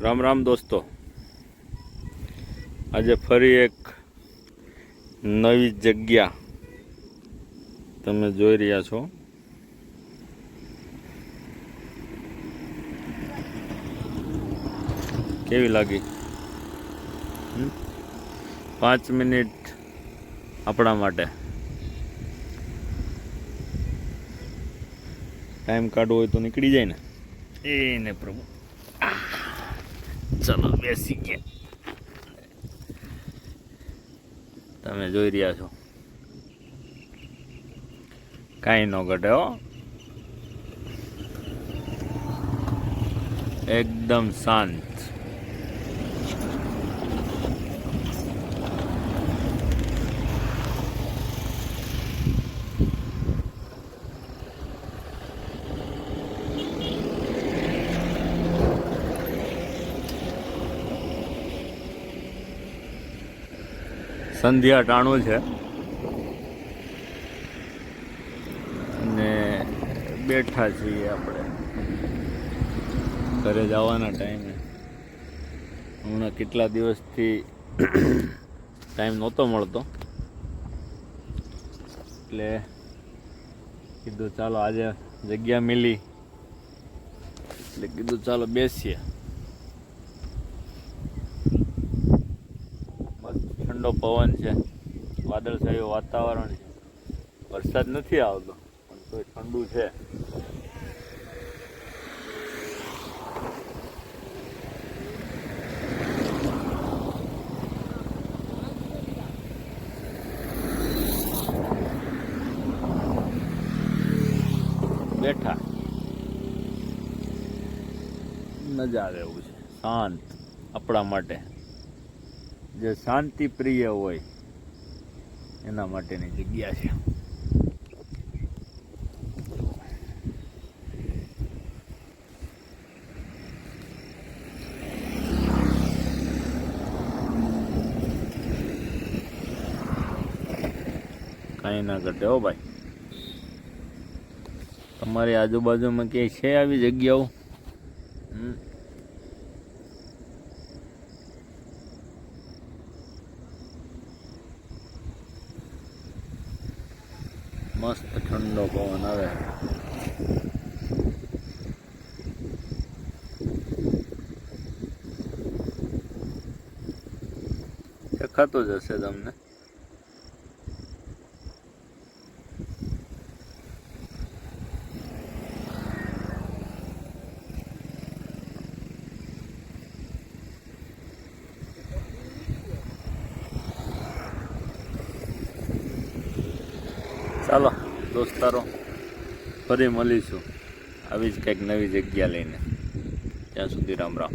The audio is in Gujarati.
રામ રામ દોસ્તો. આજે ફરી એક નવી જગ્યા તમે જોઈ રહ્યા છો. કેવી લાગી? પાંચ મિનિટ આપણા માટે. ટાઈમ કાઢવો હોય તો નીકળી જાય ને. એને પ્રભુ. ચલો બેસી ગયા. તમે જોઈ રહ્યા છો. કાંઈ ન ઘટે હો. એકદમ શાંત. સંધ્યા ટાણું છે. અને બેઠા છીએ આપણે. ઘરે જવાના ટાઈમે. હમણાં કેટલા દિવસથી ટાઈમ નહોતો મળતો. એટલે કીધું ચાલો આજે જગ્યા મિલી. એટલે કીધું ચાલો બેસીએ મસ્ત ઠંડો પવન છે, વાદળછાયું વાતાવરણ છે. વરસાદ નથી આવતો, પણ તોય ઠંડુ છે. બેઠા. મજા આવે એવું છે. શાંત, આપણા માટે. જે શાંતિ પ્રિય હોય, એના માટેની જગ્યા છે. કાંઈ ના ઘટે હો ભાઈ. તમારી આજુબાજુમાં ક્યાંય છે આવી જગ્યાઓ? હમ. મસ્ત ઠંડો પવન આવે. દેખાતો જ હશે તમને? ચાલો દોસ્તારો ફરી મળીશું. આવી જ કંઈક નવી જગ્યા લઈને. ત્યાં સુધી રામ રામ.